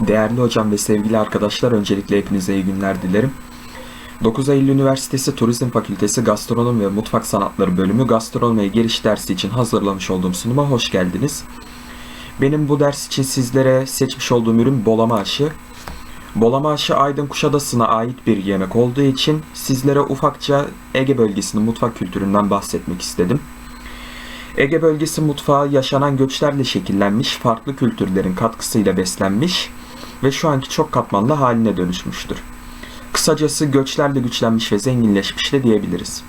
Değerli hocam ve sevgili arkadaşlar öncelikle hepinize iyi günler dilerim. 9 Eylül Üniversitesi Turizm Fakültesi Gastronomi ve Mutfak Sanatları Bölümü Gastronomiye Giriş dersi için hazırlamış olduğum sunuma hoş geldiniz. Benim bu ders için sizlere seçmiş olduğum ürün bolama aşı. Bolama aşı Aydın Kuşadası'na ait bir yemek olduğu için sizlere ufakça Ege bölgesinin mutfak kültüründen bahsetmek istedim. Ege bölgesi mutfağı yaşanan göçlerle şekillenmiş, farklı kültürlerin katkısıyla beslenmiş ve şu anki çok katmanlı haline dönüşmüştür. Kısacası göçlerle güçlenmiş ve zenginleşmiş de diyebiliriz.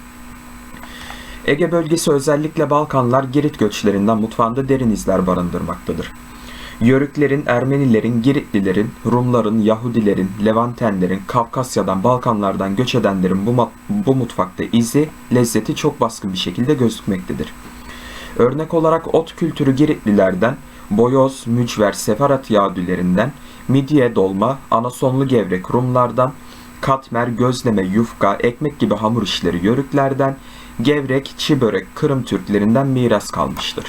Ege bölgesi özellikle Balkanlar Girit göçlerinden mutfağında derin izler barındırmaktadır. Yörüklerin, Ermenilerin, Giritlilerin, Rumların, Yahudilerin, Levantenlerin, Kafkasya'dan, Balkanlardan göç edenlerin bu, bu mutfakta izi, lezzeti çok baskın bir şekilde gözükmektedir. Örnek olarak ot kültürü Giritlilerden, boyoz, mücver, sefarat yağdülerinden, midye dolma, anasonlu gevrek Rumlardan, katmer, gözleme, yufka, ekmek gibi hamur işleri Yörüklerden, gevrek, çi börek Kırım Türklerinden miras kalmıştır.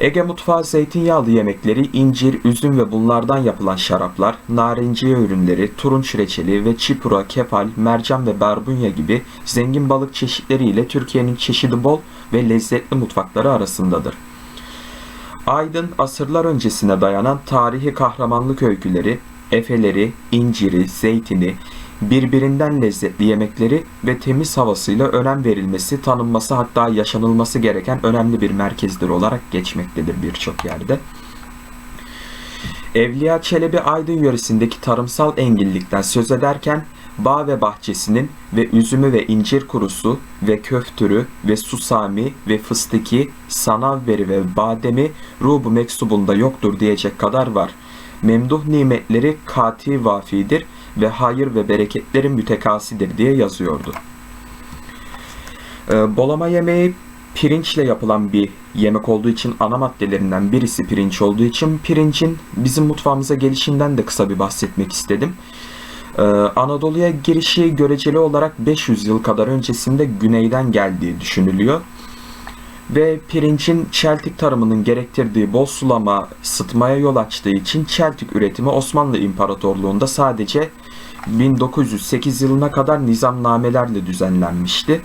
Ege mutfağı zeytinyağlı yemekleri, incir, üzüm ve bunlardan yapılan şaraplar, narinciye ürünleri, turunç reçeli ve çipura, kefal, mercan ve barbunya gibi zengin balık çeşitleriyle Türkiye'nin çeşidi bol ve lezzetli mutfakları arasındadır. Aydın asırlar öncesine dayanan tarihi kahramanlık öyküleri, efeleri, inciri, zeytini, birbirinden lezzetli yemekleri ve temiz havasıyla önem verilmesi, tanınması hatta yaşanılması gereken önemli bir merkezdir olarak geçmektedir birçok yerde. Evliya Çelebi Aydın yöresindeki tarımsal enginlikten söz ederken bağ ve bahçesinin ve üzümü ve incir kurusu ve köftürü ve susami ve fıstıki, sanavveri ve bademi rubu meksubunda yoktur diyecek kadar var. Memduh nimetleri kati vafidir ve hayır ve bereketlerin mütekasidir diye yazıyordu. Ee, bolama yemeği pirinçle yapılan bir yemek olduğu için ana maddelerinden birisi pirinç olduğu için pirincin bizim mutfağımıza gelişinden de kısa bir bahsetmek istedim. Ee, Anadolu'ya girişi göreceli olarak 500 yıl kadar öncesinde güneyden geldiği düşünülüyor. Ve pirincin çeltik tarımının gerektirdiği bol sulama, sıtmaya yol açtığı için çeltik üretimi Osmanlı İmparatorluğu'nda sadece 1908 yılına kadar nizamnamelerle düzenlenmişti.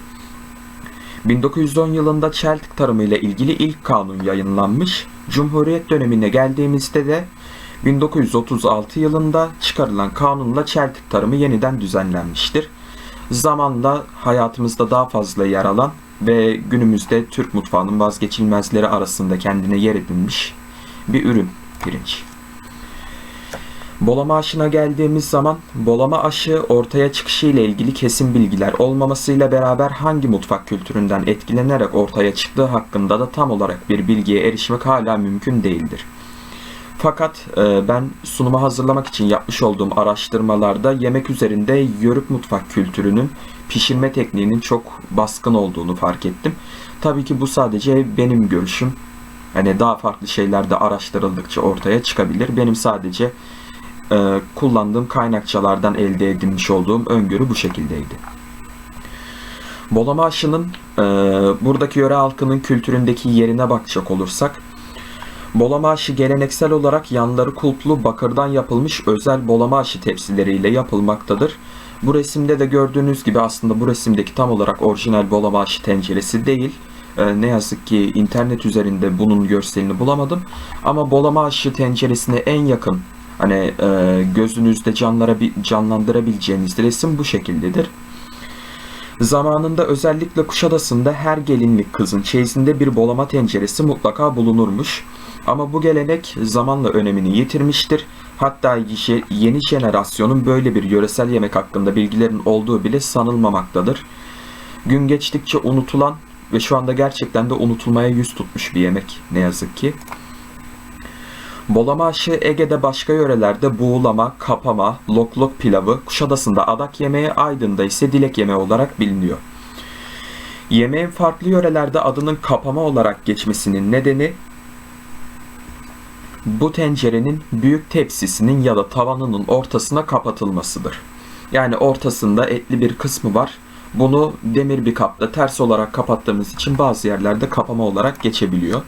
1910 yılında çeltik tarımı ile ilgili ilk kanun yayınlanmış. Cumhuriyet dönemine geldiğimizde de 1936 yılında çıkarılan kanunla çeltik tarımı yeniden düzenlenmiştir. Zamanla hayatımızda daha fazla yer alan ve günümüzde Türk mutfağının vazgeçilmezleri arasında kendine yer edinmiş bir ürün pirinç. Bolama aşına geldiğimiz zaman bolama aşı ortaya çıkışı ile ilgili kesin bilgiler olmamasıyla beraber hangi mutfak kültüründen etkilenerek ortaya çıktığı hakkında da tam olarak bir bilgiye erişmek hala mümkün değildir. Fakat e, ben sunuma hazırlamak için yapmış olduğum araştırmalarda yemek üzerinde yörük mutfak kültürünün pişirme tekniğinin çok baskın olduğunu fark ettim. Tabii ki bu sadece benim görüşüm. Hani daha farklı şeyler de araştırıldıkça ortaya çıkabilir. Benim sadece e, kullandığım kaynakçalardan elde edilmiş olduğum öngörü bu şekildeydi. Bolama aşının e, buradaki yöre halkının kültüründeki yerine bakacak olursak Bolama geleneksel olarak yanları kulplu bakırdan yapılmış özel bolama tepsileriyle yapılmaktadır. Bu resimde de gördüğünüz gibi aslında bu resimdeki tam olarak orijinal bolama tenceresi değil. Ee, ne yazık ki internet üzerinde bunun görselini bulamadım. Ama bolama tenceresine en yakın hani e, gözünüzde canlara canlandırabileceğiniz resim bu şekildedir. Zamanında özellikle Kuşadası'nda her gelinlik kızın çeyizinde bir bolama tenceresi mutlaka bulunurmuş. Ama bu gelenek zamanla önemini yitirmiştir. Hatta yeni jenerasyonun böyle bir yöresel yemek hakkında bilgilerin olduğu bile sanılmamaktadır. Gün geçtikçe unutulan ve şu anda gerçekten de unutulmaya yüz tutmuş bir yemek ne yazık ki. Bolama aşı Ege'de başka yörelerde buğulama, kapama, lok lok pilavı, Kuşadası'nda adak yemeği, Aydın'da ise dilek yemeği olarak biliniyor. Yemeğin farklı yörelerde adının kapama olarak geçmesinin nedeni bu tencerenin büyük tepsisinin ya da tavanının ortasına kapatılmasıdır. Yani ortasında etli bir kısmı var. Bunu demir bir kapla ters olarak kapattığımız için bazı yerlerde kapama olarak geçebiliyor.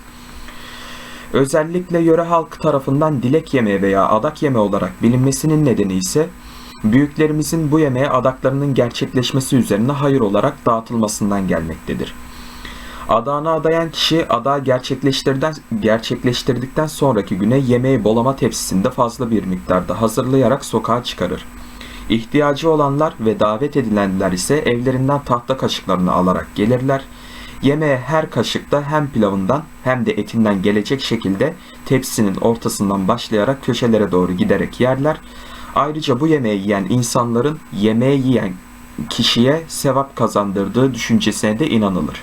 Özellikle yöre halkı tarafından dilek yemeği veya adak yemeği olarak bilinmesinin nedeni ise büyüklerimizin bu yemeğe adaklarının gerçekleşmesi üzerine hayır olarak dağıtılmasından gelmektedir. Adağını adayan kişi adağı gerçekleştirdikten, gerçekleştirdikten sonraki güne yemeği bolama tepsisinde fazla bir miktarda hazırlayarak sokağa çıkarır. İhtiyacı olanlar ve davet edilenler ise evlerinden tahta kaşıklarını alarak gelirler. Yemeğe her kaşıkta hem pilavından hem de etinden gelecek şekilde tepsinin ortasından başlayarak köşelere doğru giderek yerler. Ayrıca bu yemeği yiyen insanların yemeği yiyen kişiye sevap kazandırdığı düşüncesine de inanılır.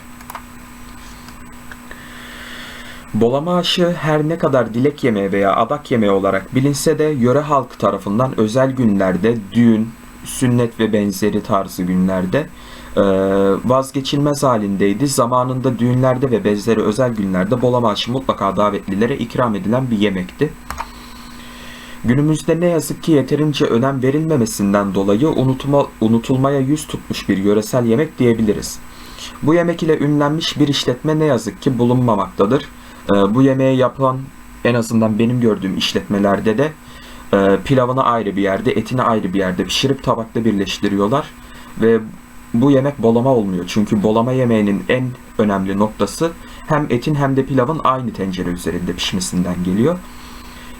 Bolama aşı her ne kadar dilek yemeği veya adak yemeği olarak bilinse de yöre halkı tarafından özel günlerde, düğün, sünnet ve benzeri tarzı günlerde vazgeçilmez halindeydi. Zamanında düğünlerde ve benzeri özel günlerde bolama aşı mutlaka davetlilere ikram edilen bir yemekti. Günümüzde ne yazık ki yeterince önem verilmemesinden dolayı unutma, unutulmaya yüz tutmuş bir yöresel yemek diyebiliriz. Bu yemek ile ünlenmiş bir işletme ne yazık ki bulunmamaktadır. Ee, bu yemeği yapan en azından benim gördüğüm işletmelerde de e, pilavını ayrı bir yerde, etini ayrı bir yerde pişirip tabakta birleştiriyorlar. Ve bu yemek bolama olmuyor. Çünkü bolama yemeğinin en önemli noktası hem etin hem de pilavın aynı tencere üzerinde pişmesinden geliyor.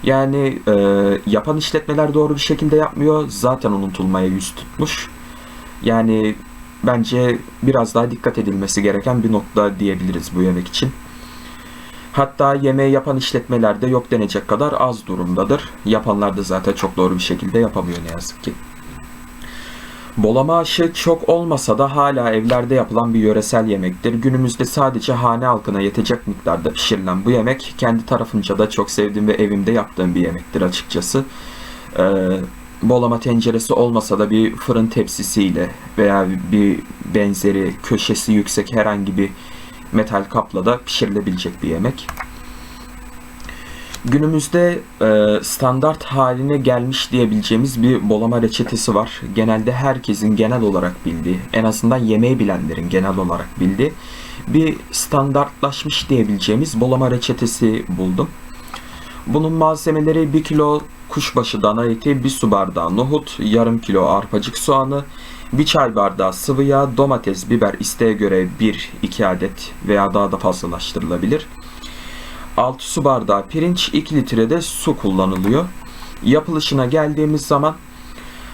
Yani e, yapan işletmeler doğru bir şekilde yapmıyor. Zaten unutulmaya yüz tutmuş. Yani bence biraz daha dikkat edilmesi gereken bir nokta diyebiliriz bu yemek için. Hatta yemeği yapan işletmelerde yok denecek kadar az durumdadır. Yapanlar da zaten çok doğru bir şekilde yapamıyor ne yazık ki. Bolama aşı çok olmasa da hala evlerde yapılan bir yöresel yemektir. Günümüzde sadece hane halkına yetecek miktarda pişirilen bu yemek kendi tarafınca da çok sevdiğim ve evimde yaptığım bir yemektir açıkçası. Ee, bolama tenceresi olmasa da bir fırın tepsisiyle veya bir benzeri köşesi yüksek herhangi bir metal kapla da pişirilebilecek bir yemek. Günümüzde e, standart haline gelmiş diyebileceğimiz bir bolama reçetesi var. Genelde herkesin genel olarak bildiği, en azından yemeği bilenlerin genel olarak bildiği bir standartlaşmış diyebileceğimiz bolama reçetesi buldum. Bunun malzemeleri 1 kilo kuşbaşı dana eti, 1 su bardağı nohut, yarım kilo arpacık soğanı, 1 çay bardağı sıvı yağ, domates, biber isteğe göre 1-2 adet veya daha da fazlalaştırılabilir. 6 su bardağı pirinç, 2 litre de su kullanılıyor. Yapılışına geldiğimiz zaman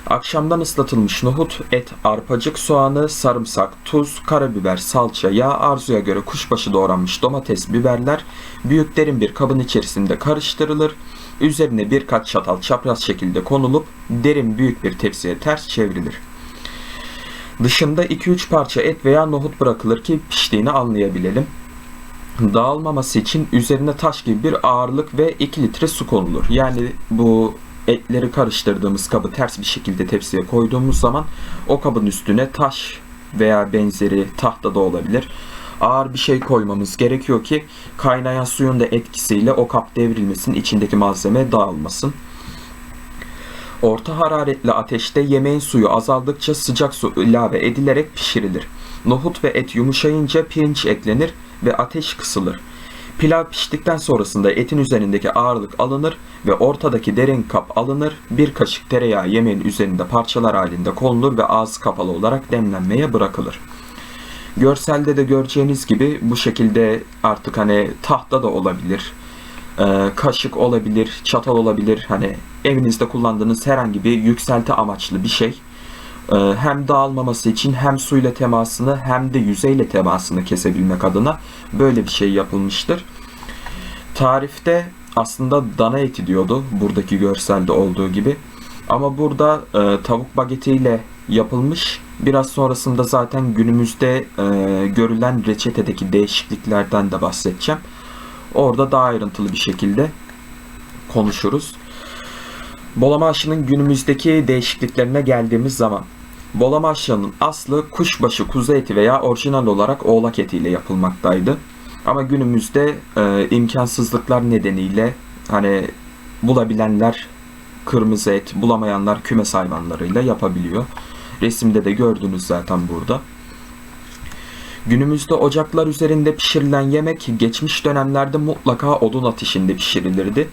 akşamdan ıslatılmış nohut, et, arpacık soğanı, sarımsak, tuz, karabiber, salça, yağ arzuya göre kuşbaşı doğranmış domates, biberler büyük derin bir kabın içerisinde karıştırılır. Üzerine birkaç çatal çapraz şekilde konulup derin büyük bir tepsiye ters çevrilir. Dışında 2-3 parça et veya nohut bırakılır ki piştiğini anlayabilelim. Dağılmaması için üzerine taş gibi bir ağırlık ve 2 litre su konulur. Yani bu etleri karıştırdığımız kabı ters bir şekilde tepsiye koyduğumuz zaman o kabın üstüne taş veya benzeri tahta da olabilir. Ağır bir şey koymamız gerekiyor ki kaynayan suyun da etkisiyle o kap devrilmesin, içindeki malzeme dağılmasın. Orta hararetli ateşte yemeğin suyu azaldıkça sıcak su ilave edilerek pişirilir. Nohut ve et yumuşayınca pirinç eklenir ve ateş kısılır. Pilav piştikten sonrasında etin üzerindeki ağırlık alınır ve ortadaki derin kap alınır. Bir kaşık tereyağı yemeğin üzerinde parçalar halinde konulur ve ağzı kapalı olarak demlenmeye bırakılır. Görselde de göreceğiniz gibi bu şekilde artık hani tahta da olabilir, e, kaşık olabilir, çatal olabilir. Hani evinizde kullandığınız herhangi bir yükselti amaçlı bir şey. E, hem dağılmaması için hem suyla temasını hem de yüzeyle temasını kesebilmek adına böyle bir şey yapılmıştır. Tarifte aslında dana eti diyordu buradaki görselde olduğu gibi. Ama burada e, tavuk bagetiyle yapılmış. Biraz sonrasında zaten günümüzde e, görülen reçetedeki değişikliklerden de bahsedeceğim. Orada daha ayrıntılı bir şekilde konuşuruz. Bolama aşının günümüzdeki değişikliklerine geldiğimiz zaman Bolama aşının aslı kuşbaşı kuzu eti veya orijinal olarak oğlak etiyle yapılmaktaydı. Ama günümüzde e, imkansızlıklar nedeniyle hani bulabilenler kırmızı et, bulamayanlar kümes hayvanlarıyla yapabiliyor. Resimde de gördünüz zaten burada. Günümüzde ocaklar üzerinde pişirilen yemek geçmiş dönemlerde mutlaka odun ateşinde pişirilirdi.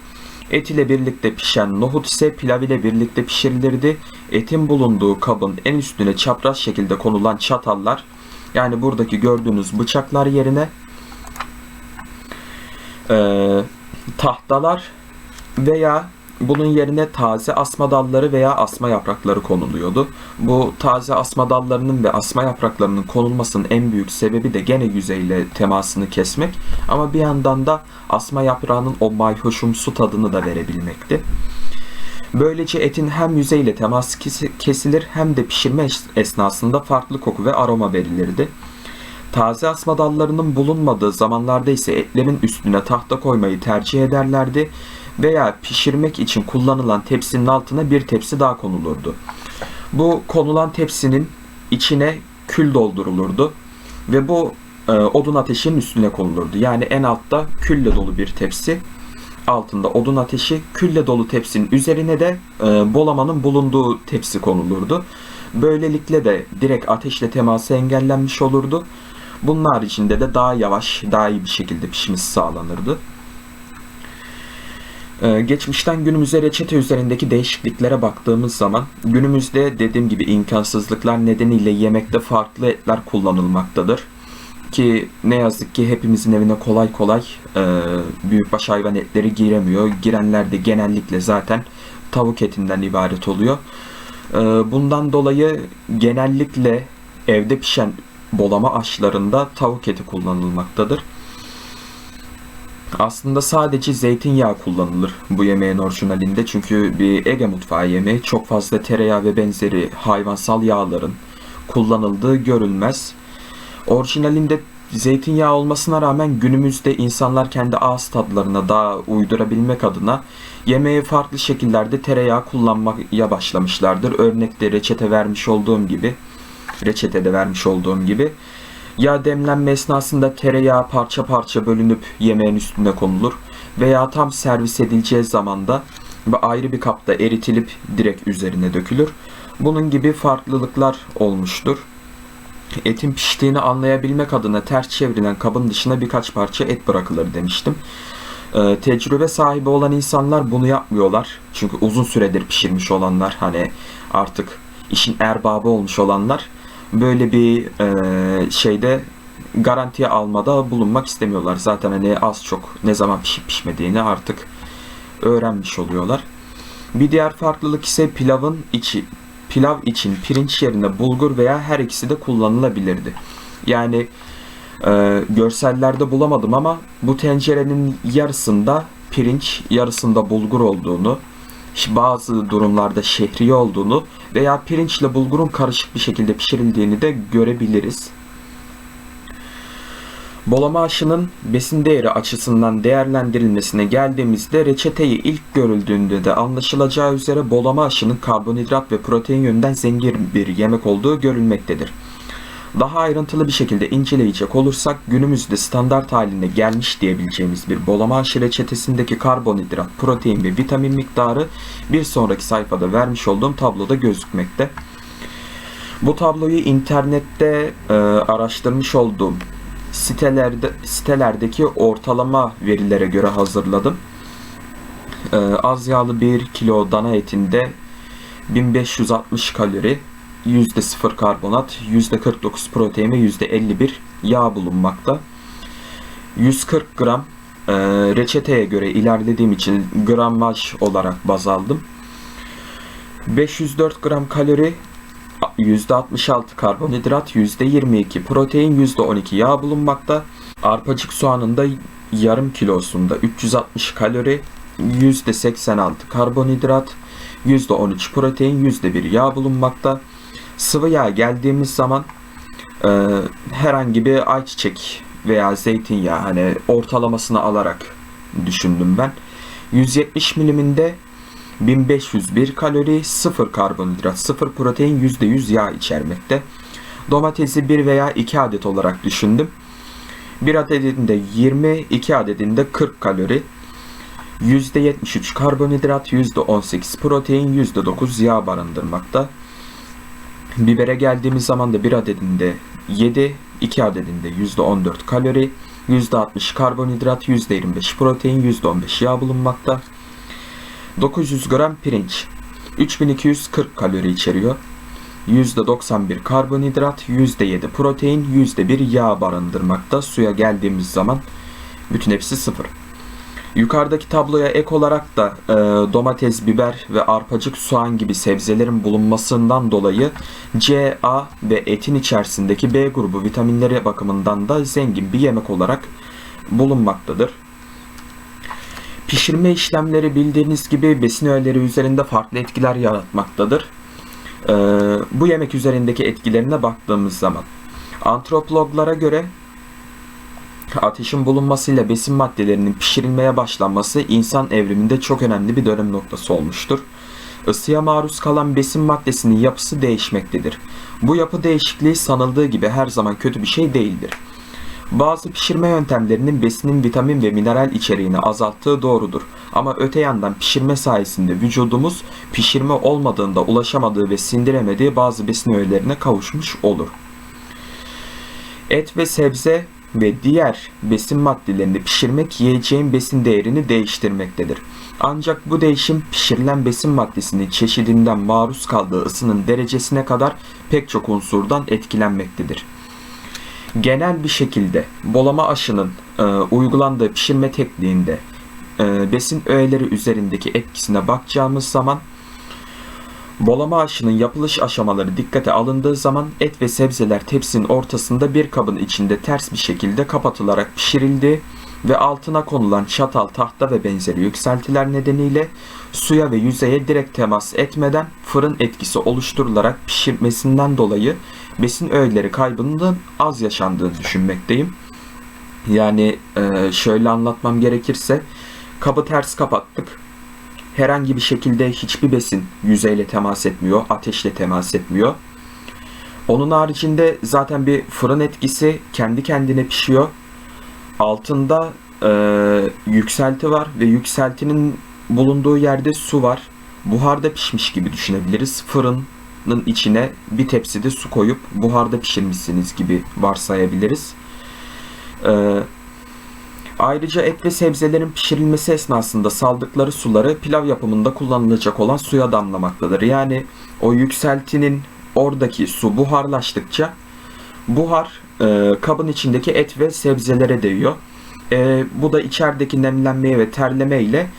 Et ile birlikte pişen nohut ise pilav ile birlikte pişirilirdi. Etin bulunduğu kabın en üstüne çapraz şekilde konulan çatallar yani buradaki gördüğünüz bıçaklar yerine eee, tahtalar veya bunun yerine taze asma dalları veya asma yaprakları konuluyordu. Bu taze asma dallarının ve asma yapraklarının konulmasının en büyük sebebi de gene yüzeyle temasını kesmek ama bir yandan da asma yaprağının o mayhoşumsu tadını da verebilmekti. Böylece etin hem yüzeyle temas kesi- kesilir hem de pişirme es- esnasında farklı koku ve aroma verilirdi. Taze asma dallarının bulunmadığı zamanlarda ise etlerin üstüne tahta koymayı tercih ederlerdi veya pişirmek için kullanılan tepsinin altına bir tepsi daha konulurdu. Bu konulan tepsinin içine kül doldurulurdu ve bu e, odun ateşinin üstüne konulurdu. Yani en altta külle dolu bir tepsi, altında odun ateşi, külle dolu tepsinin üzerine de e, bolamanın bulunduğu tepsi konulurdu. Böylelikle de direkt ateşle teması engellenmiş olurdu. Bunun haricinde de daha yavaş, daha iyi bir şekilde pişmesi sağlanırdı. Ee, geçmişten günümüze reçete üzerindeki değişikliklere baktığımız zaman günümüzde dediğim gibi imkansızlıklar nedeniyle yemekte farklı etler kullanılmaktadır. Ki ne yazık ki hepimizin evine kolay kolay e, büyükbaş hayvan etleri giremiyor. Girenler de genellikle zaten tavuk etinden ibaret oluyor. E, bundan dolayı genellikle evde pişen bolama aşlarında tavuk eti kullanılmaktadır. Aslında sadece zeytinyağı kullanılır bu yemeğin orijinalinde. Çünkü bir Ege mutfağı yemeği çok fazla tereyağı ve benzeri hayvansal yağların kullanıldığı görülmez. Orijinalinde zeytinyağı olmasına rağmen günümüzde insanlar kendi ağız tadlarına daha uydurabilmek adına yemeği farklı şekillerde tereyağı kullanmaya başlamışlardır. Örnekte reçete vermiş olduğum gibi, reçetede vermiş olduğum gibi ya demlenme esnasında tereyağı parça parça bölünüp yemeğin üstüne konulur veya tam servis edileceği zamanda ve ayrı bir kapta eritilip direkt üzerine dökülür. Bunun gibi farklılıklar olmuştur. Etin piştiğini anlayabilmek adına ters çevrilen kabın dışına birkaç parça et bırakılır demiştim. Ee, tecrübe sahibi olan insanlar bunu yapmıyorlar. Çünkü uzun süredir pişirmiş olanlar hani artık işin erbabı olmuş olanlar böyle bir e, şeyde garantiye almada bulunmak istemiyorlar. Zaten hani az çok ne zaman pişip pişmediğini artık öğrenmiş oluyorlar. Bir diğer farklılık ise pilavın içi. Pilav için pirinç yerine bulgur veya her ikisi de kullanılabilirdi. Yani e, görsellerde bulamadım ama bu tencerenin yarısında pirinç, yarısında bulgur olduğunu, bazı durumlarda şehriye olduğunu veya pirinçle bulgurun karışık bir şekilde pişirildiğini de görebiliriz. Bolama aşının besin değeri açısından değerlendirilmesine geldiğimizde reçeteyi ilk görüldüğünde de anlaşılacağı üzere bolama aşının karbonhidrat ve protein yönden zengin bir yemek olduğu görülmektedir. Daha ayrıntılı bir şekilde inceleyecek olursak günümüzde standart haline gelmiş diyebileceğimiz bir bolama aşı reçetesindeki karbonhidrat, protein ve vitamin miktarı bir sonraki sayfada vermiş olduğum tabloda gözükmekte. Bu tabloyu internette e, araştırmış olduğum sitelerde sitelerdeki ortalama verilere göre hazırladım. E, az yağlı 1 kilo dana etinde 1560 kalori, %0 karbonat, %49 protein ve %51 yağ bulunmakta. 140 gram e, reçeteye göre ilerlediğim için gramaj olarak baz aldım. 504 gram kalori, %66 karbonhidrat, %22 protein, %12 yağ bulunmakta. Arpacık soğanında yarım kilosunda 360 kalori, %86 karbonhidrat, %13 protein, %1 yağ bulunmakta. Sıvı yağ geldiğimiz zaman e, herhangi bir ayçiçek veya zeytinyağı hani ortalamasını alarak düşündüm ben. 170 miliminde 1501 kalori, 0 karbonhidrat, 0 protein, %100 yağ içermekte. Domatesi 1 veya 2 adet olarak düşündüm. 1 adedinde 20, 2 adedinde 40 kalori. %73 karbonhidrat, %18 protein, %9 yağ barındırmakta. Bibere geldiğimiz zaman da bir adedinde 7, 2 adedinde %14 kalori, %60 karbonhidrat, %25 protein, %15 yağ bulunmakta. 900 gram pirinç 3240 kalori içeriyor. %91 karbonhidrat, %7 protein, %1 yağ barındırmakta. Suya geldiğimiz zaman bütün hepsi sıfır. Yukarıdaki tabloya ek olarak da e, domates, biber ve arpacık, soğan gibi sebzelerin bulunmasından dolayı C, A ve etin içerisindeki B grubu vitaminleri bakımından da zengin bir yemek olarak bulunmaktadır. Pişirme işlemleri bildiğiniz gibi besin öğeleri üzerinde farklı etkiler yaratmaktadır. Ee, bu yemek üzerindeki etkilerine baktığımız zaman antropologlara göre ateşin bulunmasıyla besin maddelerinin pişirilmeye başlanması insan evriminde çok önemli bir dönüm noktası olmuştur. Isıya maruz kalan besin maddesinin yapısı değişmektedir. Bu yapı değişikliği sanıldığı gibi her zaman kötü bir şey değildir. Bazı pişirme yöntemlerinin besinin vitamin ve mineral içeriğini azalttığı doğrudur. Ama öte yandan pişirme sayesinde vücudumuz pişirme olmadığında ulaşamadığı ve sindiremediği bazı besin öğelerine kavuşmuş olur. Et ve sebze ve diğer besin maddelerini pişirmek yiyeceğin besin değerini değiştirmektedir. Ancak bu değişim pişirilen besin maddesinin çeşidinden maruz kaldığı ısının derecesine kadar pek çok unsurdan etkilenmektedir. Genel bir şekilde bolama aşının e, uygulandığı pişirme tekniğinde e, besin öğeleri üzerindeki etkisine bakacağımız zaman Bolama aşının yapılış aşamaları dikkate alındığı zaman et ve sebzeler tepsinin ortasında bir kabın içinde ters bir şekilde kapatılarak pişirildi ve altına konulan çatal, tahta ve benzeri yükseltiler nedeniyle suya ve yüzeye direkt temas etmeden fırın etkisi oluşturularak pişirmesinden dolayı besin öğeleri kaybının az yaşandığını düşünmekteyim. Yani şöyle anlatmam gerekirse kabı ters kapattık herhangi bir şekilde hiçbir besin yüzeyle temas etmiyor, ateşle temas etmiyor. Onun haricinde zaten bir fırın etkisi kendi kendine pişiyor. Altında e, yükselti var ve yükseltinin bulunduğu yerde su var. Buharda pişmiş gibi düşünebiliriz. Fırının içine bir tepside su koyup buharda pişirmişsiniz gibi varsayabiliriz. Ee, Ayrıca et ve sebzelerin pişirilmesi esnasında saldıkları suları pilav yapımında kullanılacak olan suya damlamaktadır. Yani o yükseltinin oradaki su buharlaştıkça buhar e, kabın içindeki et ve sebzelere değiyor. E, bu da içerideki nemlenmeye ve terleme ile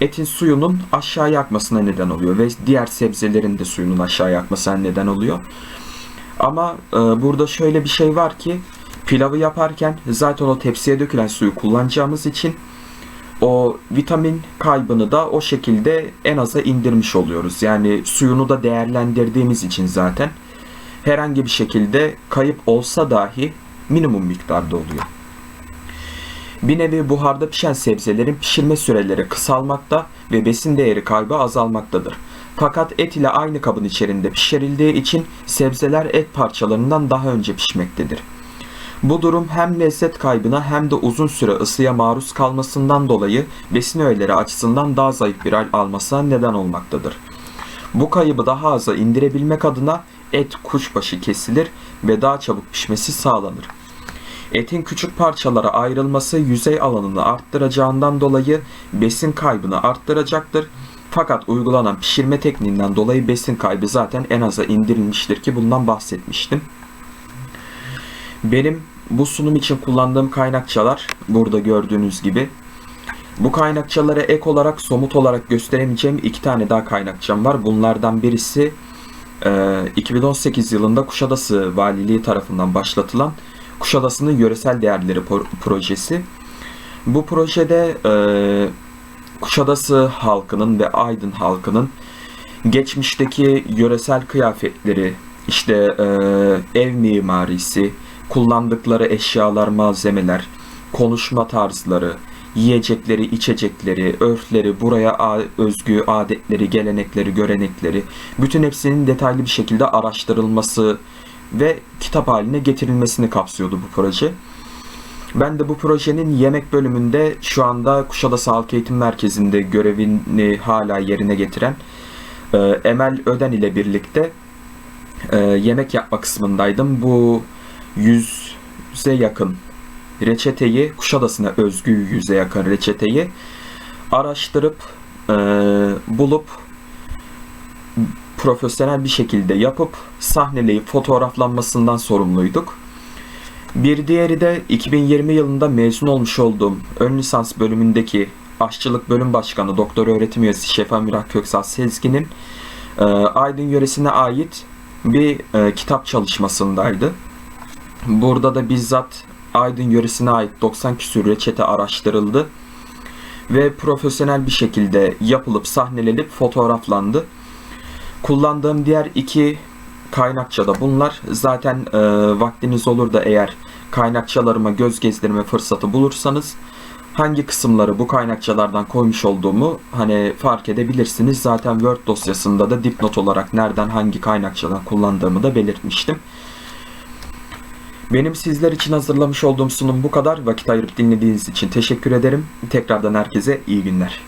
etin suyunun aşağı akmasına neden oluyor ve diğer sebzelerin de suyunun aşağı akmasına neden oluyor. Ama e, burada şöyle bir şey var ki Pilavı yaparken zaten o tepsiye dökülen suyu kullanacağımız için o vitamin kaybını da o şekilde en aza indirmiş oluyoruz. Yani suyunu da değerlendirdiğimiz için zaten herhangi bir şekilde kayıp olsa dahi minimum miktarda oluyor. Bir nevi buharda pişen sebzelerin pişirme süreleri kısalmakta ve besin değeri kaybı azalmaktadır. Fakat et ile aynı kabın içerisinde pişirildiği için sebzeler et parçalarından daha önce pişmektedir. Bu durum hem lezzet kaybına hem de uzun süre ısıya maruz kalmasından dolayı besin öğeleri açısından daha zayıf bir hal almasına neden olmaktadır. Bu kaybı daha aza indirebilmek adına et kuşbaşı kesilir ve daha çabuk pişmesi sağlanır. Etin küçük parçalara ayrılması yüzey alanını arttıracağından dolayı besin kaybını arttıracaktır. Fakat uygulanan pişirme tekniğinden dolayı besin kaybı zaten en aza indirilmiştir ki bundan bahsetmiştim. Benim bu sunum için kullandığım kaynakçalar burada gördüğünüz gibi. Bu kaynakçalara ek olarak somut olarak gösteremeyeceğim iki tane daha kaynakçam var. Bunlardan birisi 2018 e, yılında Kuşadası Valiliği tarafından başlatılan Kuşadası'nın yöresel değerleri projesi. Bu projede e, Kuşadası halkının ve Aydın halkının geçmişteki yöresel kıyafetleri, işte e, ev mimarisi, kullandıkları eşyalar, malzemeler, konuşma tarzları, yiyecekleri, içecekleri, örfleri, buraya özgü adetleri, gelenekleri, görenekleri, bütün hepsinin detaylı bir şekilde araştırılması ve kitap haline getirilmesini kapsıyordu bu proje. Ben de bu projenin yemek bölümünde şu anda Kuşadası Halk Eğitim Merkezi'nde görevini hala yerine getiren e, Emel Öden ile birlikte e, yemek yapma kısmındaydım. Bu 100 yüze yakın reçeteyi, Kuşadası'na özgü yüze yakın reçeteyi araştırıp e, bulup profesyonel bir şekilde yapıp sahneleyip fotoğraflanmasından sorumluyduk. Bir diğeri de 2020 yılında mezun olmuş olduğum ön lisans bölümündeki aşçılık bölüm başkanı doktor öğretim üyesi Şef Amirah Köksal Sezgin'in e, Aydın yöresine ait bir e, kitap çalışmasındaydı. Burada da bizzat Aydın yöresine ait 90 küsur reçete araştırıldı ve profesyonel bir şekilde yapılıp sahnelenip fotoğraflandı. Kullandığım diğer iki kaynakça da bunlar. Zaten e, vaktiniz olur da eğer kaynakçalarıma göz gezdirme fırsatı bulursanız hangi kısımları bu kaynakçalardan koymuş olduğumu hani fark edebilirsiniz. Zaten Word dosyasında da dipnot olarak nereden hangi kaynakçadan kullandığımı da belirtmiştim. Benim sizler için hazırlamış olduğum sunum bu kadar. Vakit ayırıp dinlediğiniz için teşekkür ederim. Tekrardan herkese iyi günler.